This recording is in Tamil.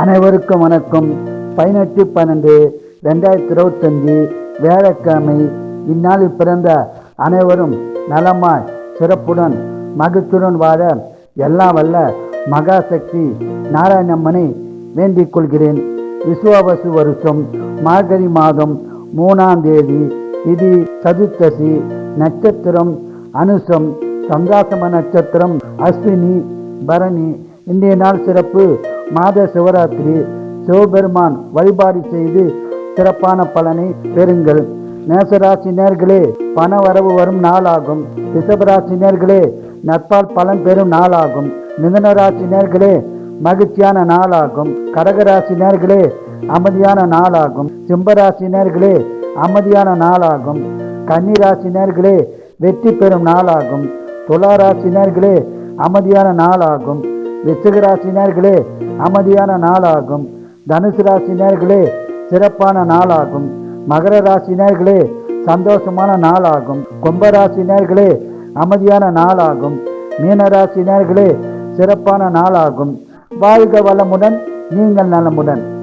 அனைவருக்கும் வணக்கம். பதினெட்டு பன்னெண்டு ரெண்டாயிரத்தி இருபத்தஞ்சு வியாழக்கிழமை இந்நாளில் பிறந்த அனைவரும் நலமாய் சிறப்புடன் மகிழ்ச்சியுடன் வாழ எல்லாம் வல்ல மகாசக்தி நாராயணம்மனை வேண்டிக் கொள்கிறேன். விசுவாவசு வருஷம் மார்கழி மாதம் மூணாம் தேதி திதி சதுர்த்தசி நட்சத்திரம் அனுசம் சந்தாசம நட்சத்திரம் அஸ்வினி பரணி இன்றைய நாள் சிறப்பு மாத சிவராத்திரி சிவபெருமான் வழிபாடு செய்து சிறப்பான பலனை பெறுங்கள். மேசராசி பண வரவு வரும் நாளாகும். ரிஷபராசினியர்களே நட்பால் பலன் பெறும் நாளாகும். மிதனராசினியர்களே மகிழ்ச்சியான நாளாகும். கடகராசினியர்களே அமைதியான நாளாகும். சிம்பராசினியர்களே அமைதியான நாளாகும். கன்னிராசினியர்களே வெற்றி பெறும் நாளாகும். துளாராசினியர்களே அமைதியான நாளாகும். விருச்சிக அமைதியான நாளாகும். தனுசு ராசினர்களே சிறப்பான நாளாகும். மகர ராசினர்களே சந்தோஷமான நாளாகும். கும்பராசினர்களே அமைதியான நாளாகும். மீனராசி சிறப்பான நாளாகும். வாழ்க வளமுடன் நீங்கள் நலமுடன்.